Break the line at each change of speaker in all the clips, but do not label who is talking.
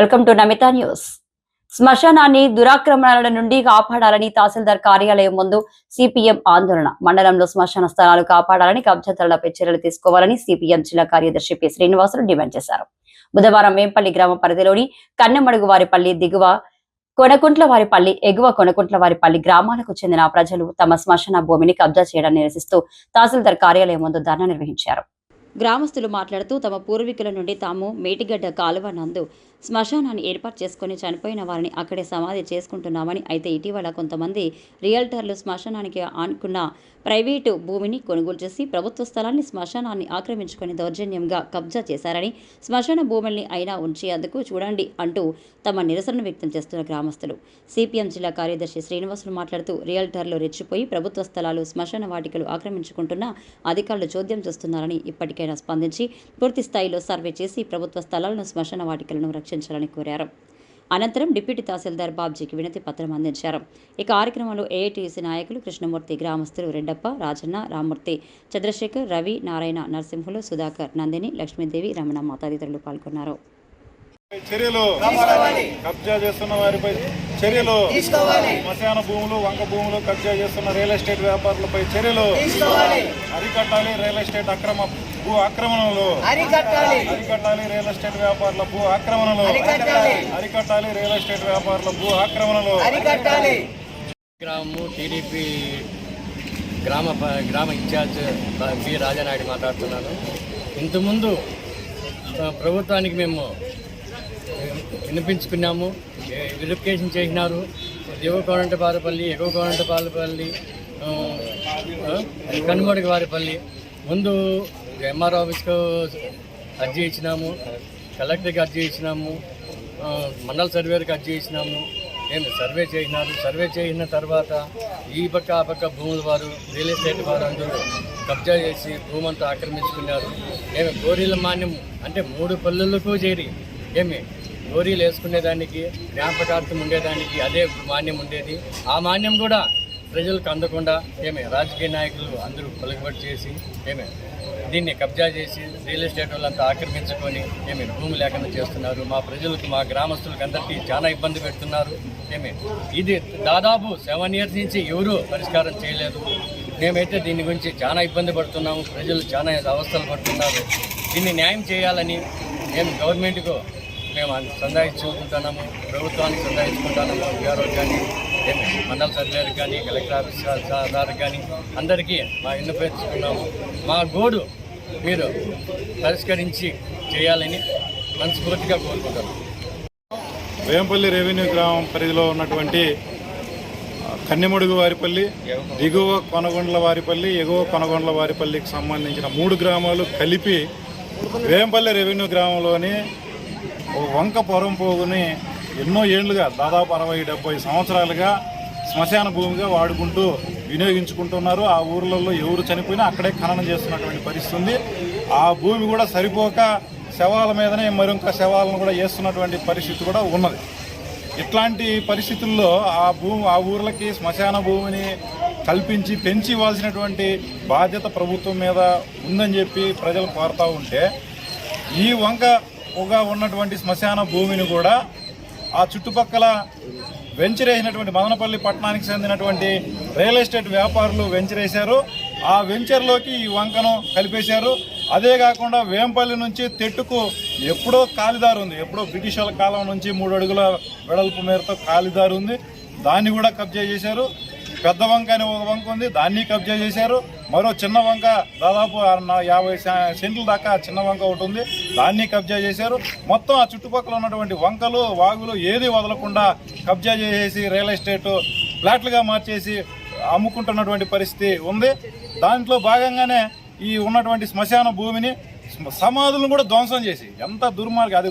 Welcome to Namitha news. శ్మశానాన్ని దురాక్రమణల నుండి కాపాడాలని తహసీల్దార్ కార్యాలయం ముందు సిపిఎం ఆందోళన. మండలంలో శ్మశాన స్థలాలు కాపాడాలని కబ్జాదారులపై చర్యలు తీసుకోవాలని సిపిఎం జిల్లా కార్యదర్శి పి. శ్రీనివాసులు డిమాండ్ చేశారు. బుధవారం మేంపల్లి గ్రామ పరిధిలోని కన్నెమడుగు వారిపల్లి దిగువ కొనకుంట్ల వారిపల్లి ఎగువ కొనకుంట్ల వారిపల్లి గ్రామాలకు చెందిన ప్రజలు తమ శ్మశాన భూమిని కబ్జా చేయడాన్ని నిరసిస్తూ తహసీల్దార్ కార్యాలయం ముందు ధర్నా నిర్వహించారు. గ్రామస్తులు మాట్లాడుతూ తమ పూర్వీకుల నుండి తాము మేటిగడ్డ కాలువ నందు శ్మశానాన్ని ఏర్పాటు చేసుకుని చనిపోయిన వారిని అక్కడే సమాధి చేసుకుంటున్నామని అయితే ఇటీవల కొంతమంది రియల్టర్లు శ్మశానానికి ఆనుకున్న ప్రైవేటు భూమిని కొనుగోలు చేసి ప్రభుత్వ స్థలాన్ని శ్మశానాన్ని ఆక్రమించుకొని దౌర్జన్యంగా కబ్జా చేశారని శ్మశాన భూముల్ని అయినా ఉంచేందుకు చూడండి అంటూ తమ నిరసన వ్యక్తం చేస్తున్న గ్రామస్తులు. సిపిఎం జిల్లా కార్యదర్శి శ్రీనివాసులు మాట్లాడుతూ రియల్టర్లు రెచ్చిపోయి ప్రభుత్వ స్థలాలు శ్మశాన వాటికలు ఆక్రమించుకుంటున్న అధికారులు చోద్యం చేస్తున్నారని ఇప్పటికీ ఇప్పటికైనా స్పందించి పూర్తి స్థాయిలో సర్వే చేసి ప్రభుత్వ స్థలాలను శ్మశాన వాటికలను రక్షించాలని కోరారు. అనంతరం డిప్యూటీ తహసీల్దార్ బాబ్జీకి వినతి పత్రం అందించారు. ఈ కార్యక్రమంలో ఏఐటీసీ నాయకులు కృష్ణమూర్తి గ్రామస్తులు రెడ్డప్ప రాజన్న రామ్మూర్తి చంద్రశేఖర్ రవి నారాయణ నరసింహులు సుధాకర్ నందిని లక్ష్మీదేవి రమణ తదితరులు పాల్గొన్నారు.
చర్యలు కబ్జా చేస్తున్న వారిపై చర్యలు శ్మశాన భూములు వంక భూములు కబ్జా చేస్తున్న రియల్ ఎస్టేట్ వ్యాపారులపై చర్యలు అరికట్టాలి రియల్ ఎస్టేట్ అక్రమ భూ ఆక్రమణలు.
అరికట్టాలి.
రియల్ ఎస్టేట్ వ్యాపారుల భూ ఆక్రమణలు.
అరికట్టాలి.
రియల్ ఎస్టేట్ వ్యాపారుల భూ ఆక్రమణలు.
గ్రామము టీడీపీ గ్రామ గ్రామ ఇన్ఛార్జ్ బ- రాజానాయుడు మాట్లాడుతున్నాను. ఇంతకుముందు ప్రభుత్వానికి మేము వినిపించుకున్నాము. వెరిఫికేషన్ చేసినారు. దిగువ కోనంటపాలపల్లి ఎగువ కోనంటపాలపల్లి కనుమడికి వారిపల్లి. ముందు ఎంఆర్ ఆఫీస్కు అర్జీ ఇచ్చినాము. కలెక్టర్కి అర్జీ ఇచ్చినాము. మండల సర్వేకి అర్జీ ఇచ్చినాము. ఏమి సర్వే చేసినారు సర్వే చేసిన తర్వాత ఈ పక్క ఆ పక్క భూముల వారు రియల్ ఎస్టేట్ వారు అందరూ కబ్జా చేసి భూమంతా ఆక్రమించుకున్నారు. ఏమి గోరీల మాన్యం అంటే మూడు పల్లెలకు చేరి ఏమి? గోరీలు వేసుకునేదానికి జ్ఞాపకార్థం ఉండేదానికి అదే మాన్యం ఉండేది. ఆ మాన్యం కూడా ప్రజలకు అందకుండా ఏమే? రాజకీయ నాయకులు అందరూ పలుకుబడి చేసి ఏమే? దీన్ని కబ్జా చేసి రియల్ ఎస్టేట్ వాళ్ళంతా ఆక్రమించుకొని ఏమి? భూమి లేకుండా చేస్తున్నారు. మా ప్రజలకు మా గ్రామస్తులకు అందరికీ చాలా ఇబ్బంది పెడుతున్నారు. ఏమి? ఇది దాదాపు సెవెన్ ఇయర్స్ నుంచి ఎవరూ పరిష్కారం చేయలేదు. మేమైతే దీని గురించి చాలా ఇబ్బంది పడుతున్నాము. ప్రజలు చాలా అవస్థలు పడుతున్నారు. దీన్ని న్యాయం చేయాలని మేము గవర్నమెంట్కు మేము సందాయించుకుంటున్నాము ప్రభుత్వానికి సందాయించుకుంటున్నాము గారు కానీ మండల సర్వేలకు కానీ కలెక్టర్ ఆఫీస్ దారికి కానీ అందరికీ మా విన్నపించుకున్నాము మా గోడు మీరు పరిష్కరించి చేయాలని మనస్ఫూర్తిగా కోరుకుంటున్నాం
వేంపల్లి రెవెన్యూ గ్రామం పరిధిలో ఉన్నటువంటి కన్నెముడుగు వారిపల్లి దిగువ కొనగొండ్ల వారిపల్లి ఎగువ కొనగొండ్ల వారిపల్లికి సంబంధించిన మూడు గ్రామాలు కలిపి వేంపల్లి రెవెన్యూ గ్రామంలోని ఒక వంక పొరం పోగుని ఎన్నో ఏళ్ళుగా దాదాపు అరవై డెబ్బై సంవత్సరాలుగా శ్మశాన భూమిగా వాడుకుంటూ వినియోగించుకుంటున్నారు. ఆ ఊర్లలో ఎవరు చనిపోయినా అక్కడే ఖననం చేస్తున్నటువంటి పరిస్థితి ఉంది ఆ భూమి కూడా సరిపోక శవాల మీదనే మరొక శవాలను కూడా వేస్తున్నటువంటి పరిస్థితి కూడా ఉన్నది. ఇట్లాంటి పరిస్థితుల్లో ఆ భూమి ఆ ఊర్లకి శ్మశాన భూమిని కల్పించి పెంచి ఇవ్వాల్సినటువంటి బాధ్యత ప్రభుత్వం మీద ఉందని చెప్పి ప్రజలు కోరుతూ ఉంటే ఈ వంక పొగ ఉన్నటువంటి శ్మశాన భూమిని కూడా ఆ చుట్టుపక్కల వెంచరేసినటువంటి మదనపల్లి పట్టణానికి చెందినటువంటి రియల్ ఎస్టేట్ వ్యాపారులు వెంచరేశారు. ఆ వెంచర్లోకి ఈ వంకను కలిపేశారు. అదే కాకుండా వేంపల్లి నుంచి తెట్టుకు ఎప్పుడో కాలిదారు ఉంది. ఎప్పుడో బ్రిటిష్ వాళ్ళ కాలం నుంచి మూడు అడుగుల వెడల్పు మేరతో కాలిదారు ఉంది. దాన్ని కూడా కబ్జా చేశారు. పెద్ద వంక అనే ఒక వంక ఉంది. దాన్ని కబ్జా చేశారు. మరో చిన్న వంక దాదాపు యాభై సెంట్ల దాకా చిన్న వంక ఒకటి ఉంది. దాన్ని కబ్జా చేశారు. మొత్తం ఆ చుట్టుపక్కల ఉన్నటువంటి వంకలు వాగులు ఏది వదలకుండా కబ్జా చేసేసి రియల్ ఎస్టేట్ ఫ్లాట్లుగా మార్చేసి అమ్ముకుంటున్నటువంటి పరిస్థితి ఉంది. దాంట్లో భాగంగానే ఈ ఉన్నటువంటి శ్మశాన భూమిని సమాధులను కూడా ధ్వంసం చేసి ఎంత దుర్మార్గం అది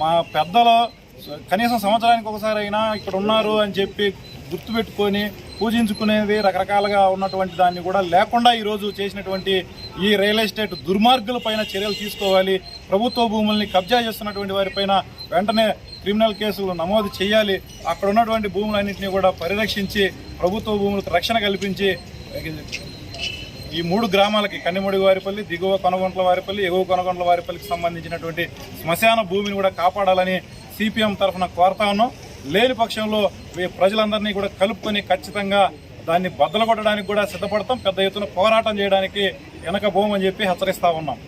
మా పెద్దలు కనీసం సంవత్సరానికి ఒకసారి అయినా ఇక్కడ ఉన్నారు అని చెప్పి గుర్తుపెట్టుకొని పూజించుకునేది రకరకాలుగా ఉన్నటువంటి దాన్ని కూడా లేకుండా ఈరోజు చేసినటువంటి ఈ రియల్ ఎస్టేట్ దుర్మార్గుల పైన చర్యలు తీసుకోవాలి. ప్రభుత్వ భూముల్ని కబ్జా చేస్తున్నటువంటి వారిపైన వెంటనే క్రిమినల్ కేసులు నమోదు చేయాలి. అక్కడ ఉన్నటువంటి భూములన్నింటినీ కూడా పరిరక్షించి ప్రభుత్వ భూములకు రక్షణ కల్పించి ఈ మూడు గ్రామాలకి కన్నెముడి వారిపల్లి దిగువ కొనగొంట్ల వారిపల్లి ఎగువ కొనగొంట్ల వారిపల్లికి సంబంధించినటువంటి శ్మశాన భూమిని కూడా కాపాడాలని సిపిఎం తరఫున కోరుతా ఉన్నాం. లేని పక్షంలో ఈ ప్రజలందరినీ కూడా కలుపుకొని ఖచ్చితంగా దాన్ని బద్దలు కొట్టడానికి కూడా సిద్ధపడతాం. పెద్ద ఎత్తున పోరాటం చేయడానికి వెనక భూమని చెప్పి హెచ్చరిస్తా ఉన్నాం.